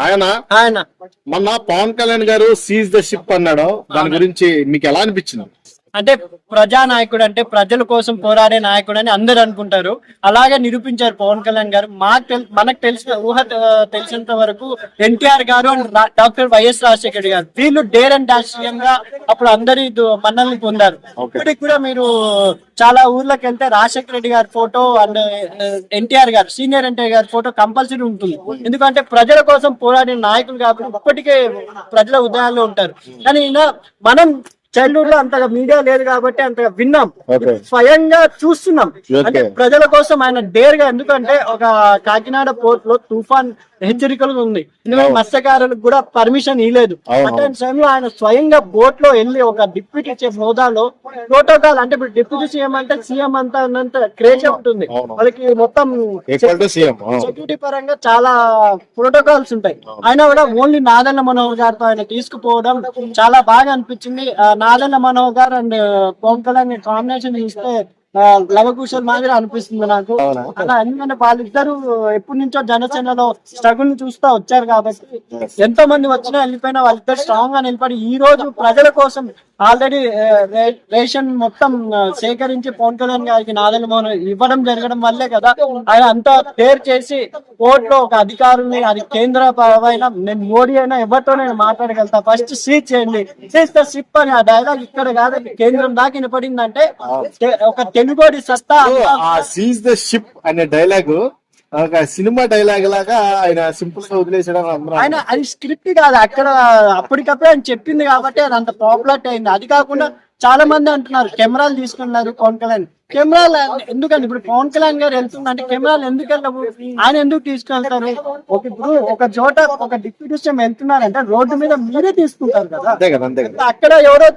ఆయన? ఆయన. మొన్న పవన్ కళ్యాణ్ గారు సీజ్ ద షిప్ అన్నాడు. దాని గురించి మీకు ఎలా అనిపించింది? అంటే ప్రజా నాయకుడు అంటే ప్రజల కోసం పోరాడే నాయకుడు అని అందరు అనుకుంటారు. అలాగే నిరూపించారు పవన్ కళ్యాణ్ గారు. మాకు మనకు తెలిసిన ఊహ తెలిసినంత వరకు ఎన్టీఆర్ గారు అండ్ డాక్టర్ వైఎస్ రాజశేఖర్ గారు. వీళ్ళు డేర్ అండ్ డాష్గా అప్పుడు అందరి మన్నల్ని పొందారు. ఇప్పటికి కూడా మీరు చాలా ఊర్లకు వెళ్తే రాజశేఖర రెడ్డి గారి ఫోటో అండ్ ఎన్టీఆర్ గారు సీనియర్ ఎన్టీఆర్ గారి ఫోటో కంపల్సరీ ఉంటుంది. ఎందుకంటే ప్రజల కోసం పోరాడిన నాయకులు కాబట్టి ఇప్పటికే ప్రజల ఉదయాల్లో ఉంటారు. కానీ మనం చైల్డ్హుడ్లో అంతగా మీడియా లేదు కాబట్టి అంతగా విన్నాం. స్వయంగా చూస్తున్నాం. అంటే ప్రజల కోసం ఆయన డేర్గా ఎందుకంటే ఒక కాకినాడ పోర్ట్లో తుఫాన్ హెచ్చరికలు ఉంది. ఎందుకంటే మత్స్యకారులకు కూడా పర్మిషన్ ఇవ్వలేదు అటువంటి సమయంలో ఆయన స్వయంగా బోట్లో వెళ్ళి ఒక డిప్యూటీ చీఫ్ హోదాలో ప్రోటోకాల్ అంటే ఇప్పుడు డిప్యూటీ సీఎం అంటే సీఎం అంతా ఉన్నంత క్రేజ్ ఉంటుంది. వాళ్ళకి మొత్తం సెక్యూరిటీ పరంగా చాలా ప్రోటోకాల్స్ ఉంటాయి. అయినా కూడా ఓన్లీ నాదన్న మనోహర్ గారితో ఆయన తీసుకుపోవడం చాలా బాగా అనిపించింది. నాదన్న మనోహర్ గారు అండ్ పవన్ కళ్యాణ్ కాంబినేషన్ చూస్తే ఆ, లవకుశల్ మాదిరి అనిపిస్తుంది నాకు? అలా ఎందుకంటే వాళ్ళిద్దరు ఎప్పటి నుంచో జనసేనలో స్ట్రగుల్ చూస్తా వచ్చారు కాబట్టి ఎంతో మంది వచ్చినా వెళ్ళిపోయినా వాళ్ళిద్దరు స్ట్రాంగ్గా నిలబడి ఈ రోజు ప్రజల కోసం ఆల్రెడీ రేషన్ మొత్తం సేకరించి పవన్ కళ్యాణ్ గారికి నాదల మోహన్ ఇవ్వడం జరగడం వల్లే కదా ఆయన అంతా డేర్ చేసి కోర్టులో ఒక అధికారుల్ని అది కేంద్ర పరమైన నేను మోడీ అయినా ఎవరితో నేను మాట్లాడగలుగుతా. ఫస్ట్ సీజ్ చేయండి. సీజ్ ద షిప్ అని ఆ డైలాగ్ ఇక్కడ కాదు కేంద్రం దాకా వినపడిందంటే ఒక తెలుగోడి సత్తా సీజ్ ద షిప్ అనే డైలాగ్ ఒక సినిమా డైలాగ్ లాగా ఆయన సింపుల్గా వదిలేసడం ఆయన అది స్క్రిప్ట్ కాదు అక్కడ అప్పటికప్పుడే ఆయన చెప్పింది కాబట్టి అది అంత పాపులర్ అయింది. అది కాకుండా చాలా మంది అంటున్నారు కెమెరాలు తీసుకున్నారు పవన్ కళ్యాణ్. కెమెరాలు ఎందుకండి? ఇప్పుడు పవన్ కళ్యాణ్ గారు వెళ్తుందంటే కెమెరాలు ఎందుకు వెళ్ళవు? ఆయన ఎందుకు తీసుకెళ్తారు? ఒక ఇప్పుడు ఒక చోట ఒక డిప్యూటీ సీఎం వెళ్తున్నారంటే రోడ్డు మీద మీరే తీసుకుంటారు కదా. అంతే కదా అంతే కదా. అక్కడ ఎవరో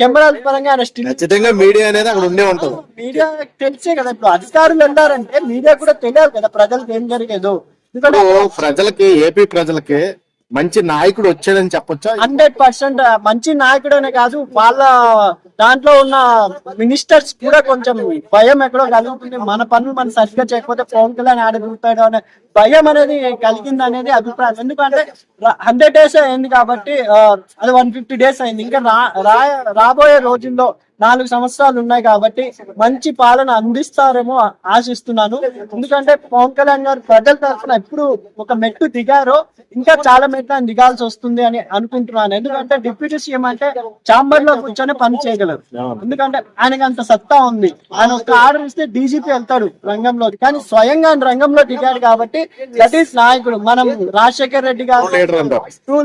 కెమెరాల పరంగా ఆయన స్టిల్ ఖచ్చితంగా మీడియా అనేది అక్కడ ఉండే ఉంటది. మీడియా తెలిసే కదా ఇప్పుడు అధికారులు వెళ్ళారంటే మీడియా కూడా తెలియాలి కదా ప్రజలకు ఏం జరిగేదో. ఎందుకంటే ప్రజలకి ఏపీ ప్రజలకి మంచి నాయకుడు వచ్చాడని చెప్పొచ్చా? హండ్రెడ్ పర్సెంట్ మంచి నాయకుడు అనే కాదు వాళ్ళ దాంట్లో ఉన్న మినిస్టర్స్ కూడా కొంచెం భయం ఎక్కడో కలుగుతుంది. మన పనులు మనం సరిగ్గా చేయకపోతే పవన్ కళ్యాణ్ ఆడగలుగుతాడు అనే భయం అనేది కలిగింది అనేది అభిప్రాయం. ఎందుకంటే హండ్రెడ్ డేస్ అయింది కాబట్టి అది వన్ ఫిఫ్టీ డేస్ అయింది. ఇంకా రా రా- రాబోయే రోజుల్లో నాలుగు సంవత్సరాలు ఉన్నాయి కాబట్టి మంచి పాలన అందిస్తారేమో ఆశిస్తున్నాను. ఎందుకంటే పవన్ కళ్యాణ్ గారు ప్రజల తరఫున ఎప్పుడు ఒక మెట్టు దిగారో ఇంకా చాలా మెట్లు ఆయన దిగాల్సి వస్తుంది అని అనుకుంటున్నాను. ఎందుకంటే డిప్యూటీ సీఎం అంటే చాంబర్లో కూర్చొని పని చేయగలరు. ఎందుకంటే ఆయనకి అంత సత్తా ఉంది. ఆయన ఒక ఆర్డర్ ఇస్తే డీజీపీ వెళ్తాడు రంగంలో కానీ స్వయంగా ఆయన రంగంలో దిగాడు కాబట్టి దట్ ఈస్ నాయకుడు. మనం రాజశేఖర్ రెడ్డి గారు లీడర్ ట్రూ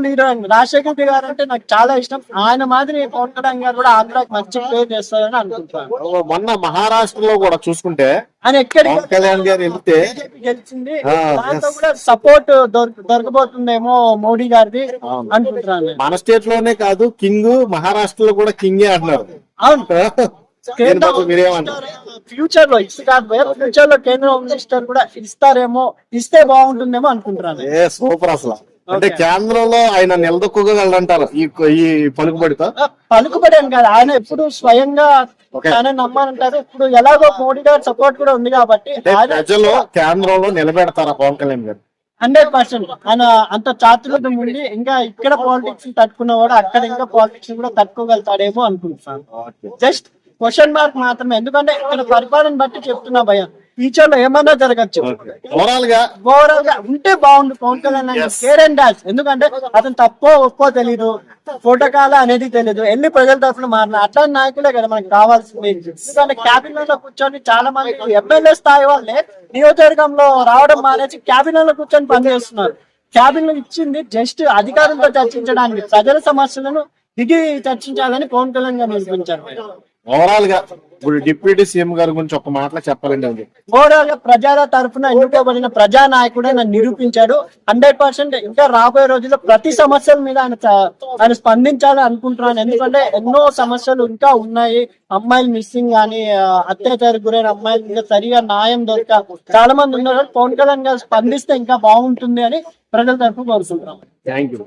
రాజశేఖర్ రెడ్డి గారు అంటే నాకు చాలా ఇష్టం. ఆయన మాదిరి పవన్ కళ్యాణ్ గారు కూడా ఆంధ్రాకి మంచి పేరు చేస్తారని అనుకుంటున్నాను. మొన్న మహారాష్ట్రలో కూడా చూసుకుంటే ఆయన ఎక్కడికి పవన్ కళ్యాణ్ గారు వెళ్తే గెలిచింది. దాంతో. కూడా సపోర్ట్ దొరకబోతుందేమో మోడీ గారిది అనుకుంటున్నాను నేను. మన స్టేట్లోనే కాదు కింగ్ మహారాష్ట్రలో కూడా కింగే అంటున్నారు. అవును. ఫ్యూచర్లో ఇసు కాదు ఫ్యూచర్లో కేంద్ర హోమ్ మినిస్టర్ కూడా ఇస్తారేమో ఇస్తే బాగుంటుందేమో అనుకుంటున్నాను సూపర్ అసలు. అంటే కేంద్రంలో ఆయన నిలదొక్కుగలంటారు ఈ ఈ పలుకుబడితో? ఆ, పలుకుబడి అని కాదు. ఆయన ఎప్పుడు స్వయంగా. తనే నమ్మాలంటారు. ఇప్పుడు ఎలాగో మోడీ గారి సపోర్ట్ కూడా ఉంది కాబట్టి ఆయన ప్రజలు కేంద్రంలో నిలబెడతారా పవన్ కళ్యాణ్ గారు? Hundred percent. ఆయన అంత చాతుర్యం ఉండి ఇంకా ఇక్కడ పాలిటిక్స్ తట్టుకున్నవాడు అక్కడ ఇంకా పాలిటిక్స్ కూడా తట్టుకోగలుగుతాడేమో అనుకుంటున్నాను. జస్ట్ క్వశ్చన్ మార్క్ మాత్రమే. ఎందుకంటే ఇక్కడ పరిపాలన బట్టి చెప్తున్నా భయ ఫ్యూచర్లో ఏమన్నా జరగచ్చు. ఓవరాల్గా ఓవరాల్గా ఉంటే బాగుండు పవన్ కళ్యాణ్ కేర్ అండ్ ఎందుకంటే అతను తప్పో ఒప్పో తెలీదు ఫోటోకాల అనేది తెలియదు ఎన్ని ప్రజల తరఫున మారిన అట్లాంటి నాయకులే కదా మనకు కావాల్సింది. ఎందుకంటే క్యాబినెట్లో కూర్చొని చాలా మంది ఎమ్మెల్యే స్థాయి వాళ్ళే నియోజకవర్గంలో రావడం మానేసి క్యాబినెట్లో కూర్చొని పనిచేస్తున్నారు క్యాబినెట్ ఇచ్చింది జస్ట్ అధికారులతో చర్చించడానికి ప్రజల సమస్యలను దిగి చర్చించాలని పవన్ కళ్యాణ్ గారు నిరూపించారు. ఓవరాల్గా ఇప్పుడు డిప్యూటీ సీఎం గారి గురించి ఒక మాటలో చెప్పాలండి అది. గా ప్రజల తరఫున ఎన్నుకోబడిన ప్రజా నాయకుడు ఆయన నిరూపించాడు. హండ్రెడ్ పర్సెంట్ ఇంకా రాబోయే రోజుల్లో ప్రతి సమస్యల మీద ఆయన ఆయన స్పందించాలని అనుకుంటున్నాను. ఎందుకంటే ఎన్నో సమస్యలు ఇంకా ఉన్నాయి. అమ్మాయిలు మిస్సింగ్ కానీ అత్యాచారం గురైన అమ్మాయిలు ఇంకా సరిగా న్యాయం దొరక చాలా మంది ఉన్నారు. పవన్ కళ్యాణ్ గారు స్పందిస్తే ఇంకా బాగుంటుంది అని ప్రజల తరఫున కోరుకుంటున్నాం. Thank you